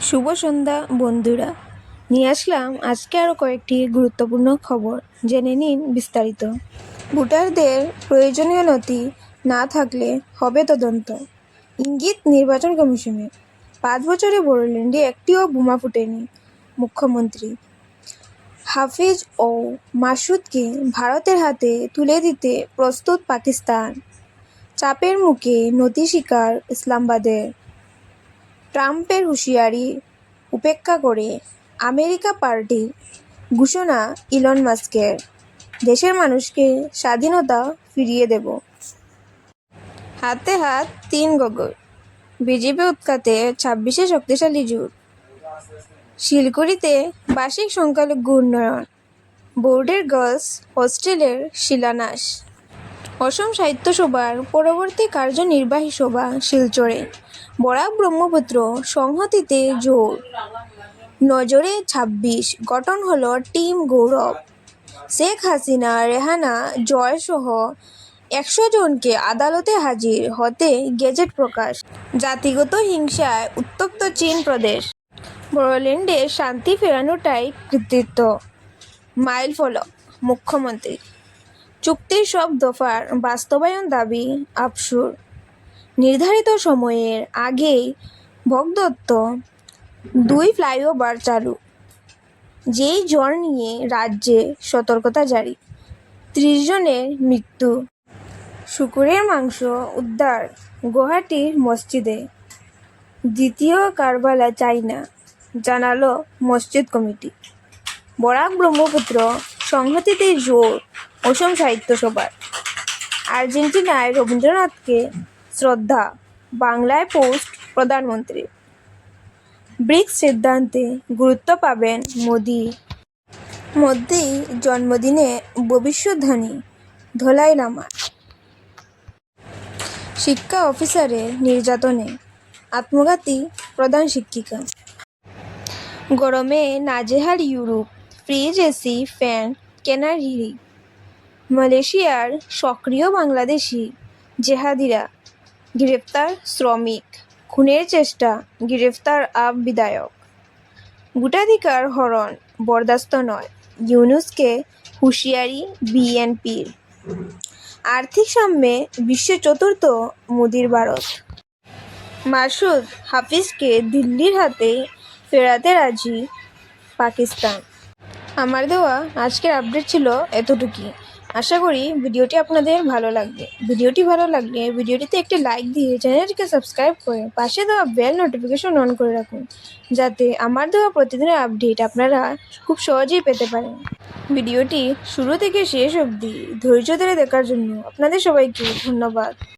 শুভ সন্ধ্যা, বন্ধুরা। নিয়ে আসলাম আজকে আরও কয়েকটি গুরুত্বপূর্ণ খবর। জেনে নিন বিস্তারিত। ভোটারদের প্রয়োজনীয় নথি না থাকলে হবে তদন্ত। ইঙ্গিত, নির্বাচন কমিশনের পাঁচ বছরে বড়োল্যান্ডে একটিও বোমা ফুটেনি, মুখ্যমন্ত্রী। হাফিজ ও মাসুদকে ভারতের হাতে তুলে দিতে প্রস্তুত পাকিস্তান। চাপের মুখে নথি স্বীকার ইসলামাবাদের। ট্রাম্পের হুঁশিয়ারি উপেক্ষা করে আমেরিকা পার্টি ঘোষণা ইলন মাস্কের। দেশের মানুষকে স্বাধীনতা ফিরিয়ে দেব। হাতে হাত, তিন গগৈ বিজেপি উৎখাতে ছাব্বিশে শক্তিশালী জোট। শিলকুড়িতে বার্ষিক সংখ্যালঘু উন্নয়ন। বোর্ডের গার্লস হোস্টেলের শিলান্যাস। অসম সাহিত্য সভার পরবর্তী কার্যনির্বাহী সভা শিলচরে। বরাক ব্রহ্মপুত্র সংহতিতে জোর। নজরে ছাব্বিশ, গঠন হল টিম গৌরব। শেখ হাসিনা, রেহানা, জয়সহ একশো জনকে আদালতে হাজির, হতে গেজেট প্রকাশ। জাতিগত হিংসায় উত্তপ্ত চীন প্রদেশ। বড়োল্যান্ডে শান্তি ফেরানোটাই কৃতিত্ব। মাইল ফলক, মুখ্যমন্ত্রী। চুক্তির সব দফার বাস্তবায়ন দাবি আফসুর। নির্ধারিত সময়ের আগেই ভগদত্ত দুই ফ্লাইওভার চালু, যেই জ্বর নিয়ে রাজ্যে সতর্কতা জারি। ত্রিশ জনের মৃত্যু, শুকুরের মাংস উদ্ধার গুয়াহাটির মসজিদে। দ্বিতীয় কারবালা চাই না জানালো মসজিদ কমিটি। বরাক ব্রহ্মপুত্র সংহতিতে জোর অসম সাহিত্য সভার। আর্জেন্টিনায় রবীন্দ্রনাথকে শ্রদ্ধা, বাংলায় পোস্ট প্রধানমন্ত্রী। ব্রিক্স সিদ্ধান্তে গুরুত্ব পাবেন মোদি। মধ্যেই জন্মদিনে ভবিষ্যদ্বাণী ধলাই লামা শিক্ষা অফিসারে নির্যাতনে আত্মঘাতী প্রধান শিক্ষিকা। গরমে নাজেহাল ইউরোপ, ফ্রিজ, এসি, ফ্যান, কেনার হিড়ি মালয়েশিয়ার সক্রিয় বাংলাদেশি জেহাদিরা গ্রেপ্তার শ্রমিক। খুনের চেষ্টা, গ্রেফতার আপ বিধায়ক। ভোটাধিকার হরণ, বরদাস্ত নয়। ইউনুসকে হুঁশিয়ারি বিএনপির। আর্থিক সাম্যে বিশ্ব চতুর্থ মোদির ভারত। মাসুদ হাফিজকে দিল্লির হাতে ফেরাতে রাজি পাকিস্তান। আমার দেওয়া আজকের আপডেট ছিল এতটুকুই। আশা করি ভিডিওটি আপনাদের ভালো লাগবে। ভিডিওটি ভালো লাগলে ভিডিওটিতে একটি লাইক দিয়ে চ্যানেলটিকে সাবস্ক্রাইব করে পাশে দেওয়া বেল নোটিফিকেশন অন করে রাখুন, যাতে আমার দেওয়া প্রতিদিনের আপডেট আপনারা খুব সহজেই পেতে পারেন। ভিডিওটি শুরু থেকে শেষ অবধি ধৈর্য ধরে দেখার জন্য আপনাদের সবাইকে ধন্যবাদ।